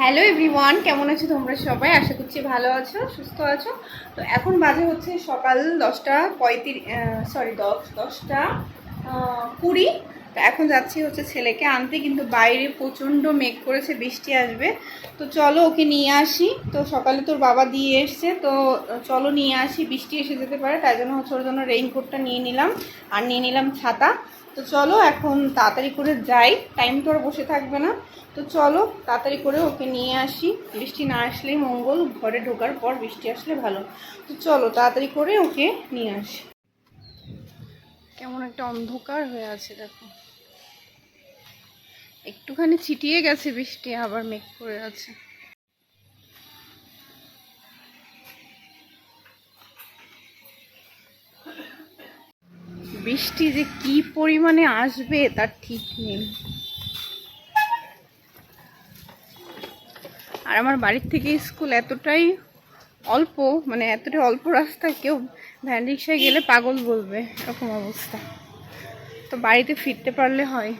Hello everyone কেমন আছো তোমরা সবাই? আশা করছি ভালো আছো, সুস্থ আছো। তো এখন বাজে হচ্ছে সকাল দশটা পঁয়ত্রিশ সরি দশ, দশটা কুড়ি। তো এখন যাচ্ছি হচ্ছে ছেলেকে আনতে, কিন্তু বাইরে প্রচণ্ড মেঘ করেছে, বৃষ্টি আসবে। তো চলো ওকে নিয়ে আসি। তো সকালে তোর বাবা দিয়ে এসছে, তো চলো নিয়ে আসি, বৃষ্টি এসে যেতে পারে, তাই জন্য হচ্ছে ওর জন্য রেইনকোটটা নিয়ে নিলাম, আর নিয়ে নিলাম ছাতা। তো চলো এখন তাড়াতাড়ি করে যাই টাইম তো আর বসে থাকবে না। তো চলো তাড়াতাড়ি করে ওকে নিয়ে আসি। বৃষ্টি না আসলেই মঙ্গল, ঘরে ঢোকার পর বৃষ্টি আসলে ভালো। তো চলো তাড়াতাড়ি করে ওকে নিয়ে আসি। কেমন একটা অন্ধকার হয়ে আছে, দেখো। একটুখানি ছিটিয়ে গেছে বৃষ্টি, আবার মেঘ করে আছে। বৃষ্টি যে কি পরিমাণে আসবে, তার ঠিক নেই। আর আমার বাড়ির থেকে স্কুল এতটাই অল্প মানে এতটাই অল্প রাস্তা কেউ ভ্যান রিক্সায় গেলে পাগল বলবে, এরকম অবস্থা। তো বাড়িতে ফিরতে পারলে হয়।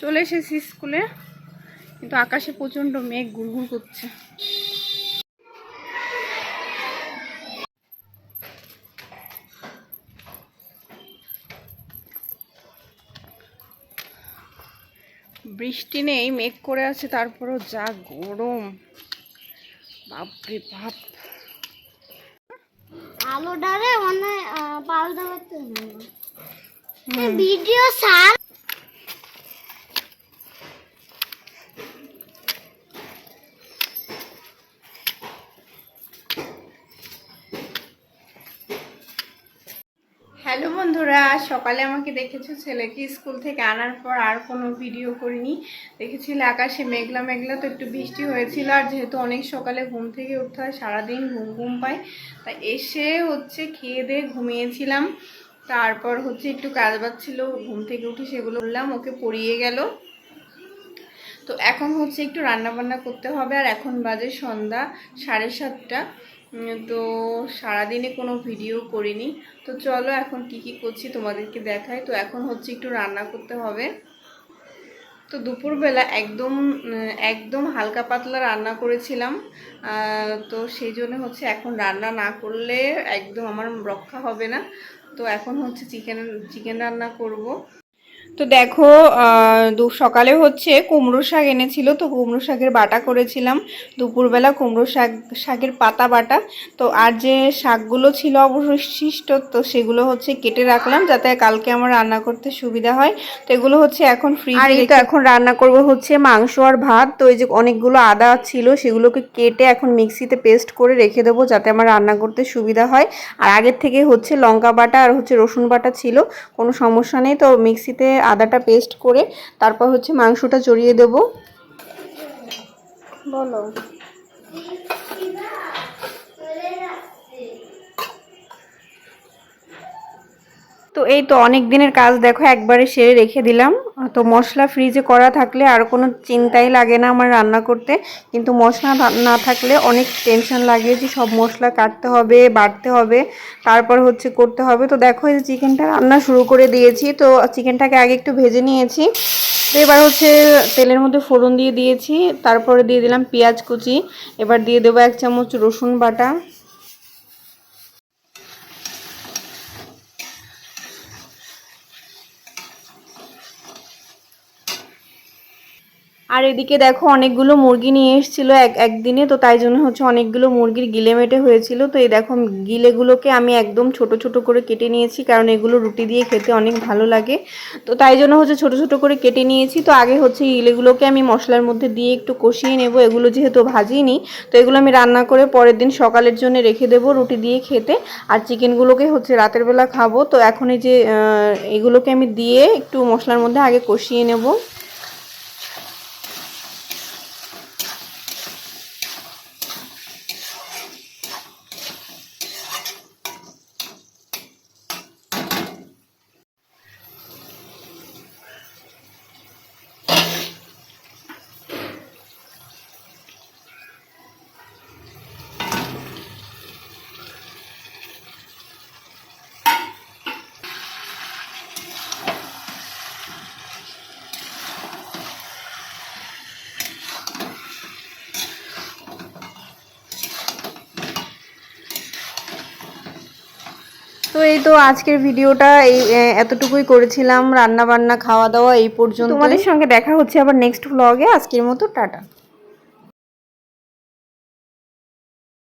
চলে এসেছি স্কুলে, কিন্তু আকাশে প্রচণ্ড মেঘ গুড়গুড় করছে। বৃষ্টি নেই, মেঘ করে আছে, তারপরও যা গরম। বাপরে বাপ। আলোটারে মানে পাল্টা হচ্ছে ভিডিও সার হ্যালো বন্ধুরা, সকালে আমাকে দেখেছ ছেলেকে স্কুল থেকে আনার পর আর কোনো ভিডিও করিনি। দেখেছিল আকাশে মেঘলা মেঘলা, তো একটু বৃষ্টি হয়েছিল আর যেহেতু অনেক সকালে ঘুম থেকে উঠতে হয়, সারাদিন ঘুম ঘুম পায় তা এসে হচ্ছে খেয়ে দিয়ে ঘুমিয়েছিলাম। তারপর হচ্ছে একটু কাজ বাজছিল ঘুম থেকে উঠে সেগুলো বললাম ওকে পড়িয়ে গেল। তো এখন হচ্ছে একটু রান্না বান্না করতে হবে, আর এখন বাজে সন্ধ্যা সাড়ে সাতটা। তো সারাদিনে কোনো ভিডিও করিনি। তো চলো এখন কি কি করছি তোমাদেরকে দেখাই। তো এখন হচ্ছে একটু রান্না করতে হবে। তো দুপুরবেলা একদম একদম হালকা পাতলা রান্না করেছিলাম। তো সেই জন্য হচ্ছে এখন রান্না না করলে একদম আমার রক্ষা হবে না। তো এখন হচ্ছে চিকেন চিকেন রান্না করব। তো দেখো দু সকালে হচ্ছে কুমড়ো শাক এনেছিল তো কুমড়ো শাকের বাটা করেছিলাম। দুপুরবেলা কুমড়ো শাক শাকের পাতা বাটা। তো আর যে শাকগুলো ছিল অবশিষ্ট তো সেগুলো হচ্ছে কেটে রাখলাম যাতে কালকে আমার রান্না করতে সুবিধা হয়। তো এগুলো হচ্ছে এখন ফ্রি আর তো এখন রান্না করব হচ্ছে মাংস আর ভাত। তো এই যে অনেকগুলো আদা ছিল সেগুলোকে কেটে এখন মিক্সিতে পেস্ট করে রেখে দেবো যাতে আমার রান্না করতে সুবিধা হয়। আর আগের থেকে হচ্ছে লঙ্কা বাটা আর হচ্ছে রসুন বাটা ছিল কোনো সমস্যা নেই। তো মিক্সিতে আদাটা পেস্ট করে তারপর হচ্ছে মাংসটা জড়িয়ে দেব। বলো। তো এই তো অনেক দিনের কাজ, দেখো একবারে সেরে রেখে দিলাম। তো মশলা ফ্রিজে করা থাকলে আর কোনো চিন্তাই লাগে না আমার রান্না করতে। কিন্তু মশলা না থাকলে অনেক টেনশন লাগে যে সব মশলা কাটতে হবে বাটতে হবে, তারপর হচ্ছে করতে হবে। তো দেখো এই চিকেনটা রান্না শুরু করে দিয়েছি। তো চিকেনটাকে আগে একটু ভেজে নিয়েছি। তো এবার হচ্ছে তেলের মধ্যে ফোড়ন দিয়ে দিয়েছি। তারপরে দিয়ে দিলাম পেঁয়াজ কুচি। এবার দিয়ে দেবো এক চামচ রসুন বাটা। আর এদিকে দেখো অনেকগুলো মুরগি নিয়ে এসেছিল এক, একদিনে, তো তাই জন্য হচ্ছে অনেকগুলো মুরগির গিলে মেটে হয়েছিল। তো এই দেখো গিলেগুলোকে আমি একদম ছোট ছোট করে কেটে নিয়েছি, কারণ এগুলো রুটি দিয়ে খেতে অনেক ভালো লাগে। তো তাই জন্য হচ্ছে ছোট ছোট করে কেটে নিয়েছি। তো আগে হচ্ছে গিলেগুলোকে আমি মশলার মধ্যে দিয়ে একটু কষিয়ে নেব, এগুলো যেহেতু ভাজিনি, তো এগুলো আমি রান্না করে পরের দিন সকালের জন্য রেখে দেবো রুটি দিয়ে খেতে। আর চিকেনগুলোকে হচ্ছে রাতের বেলা খাব। তো এখন এই যে এগুলোকে আমি দিয়ে একটু মশলার মধ্যে আগে কষিয়ে নেব। তো এই তো আজকের ভিডিওটা এই এতটুকুই করেছিলাম রান্না বান্না খাওয়া দাওয়া এই পর্যন্ত তোমাদের সঙ্গে দেখা হচ্ছে আবার নেক্সট ব্লগে আজকের মতো টাটা।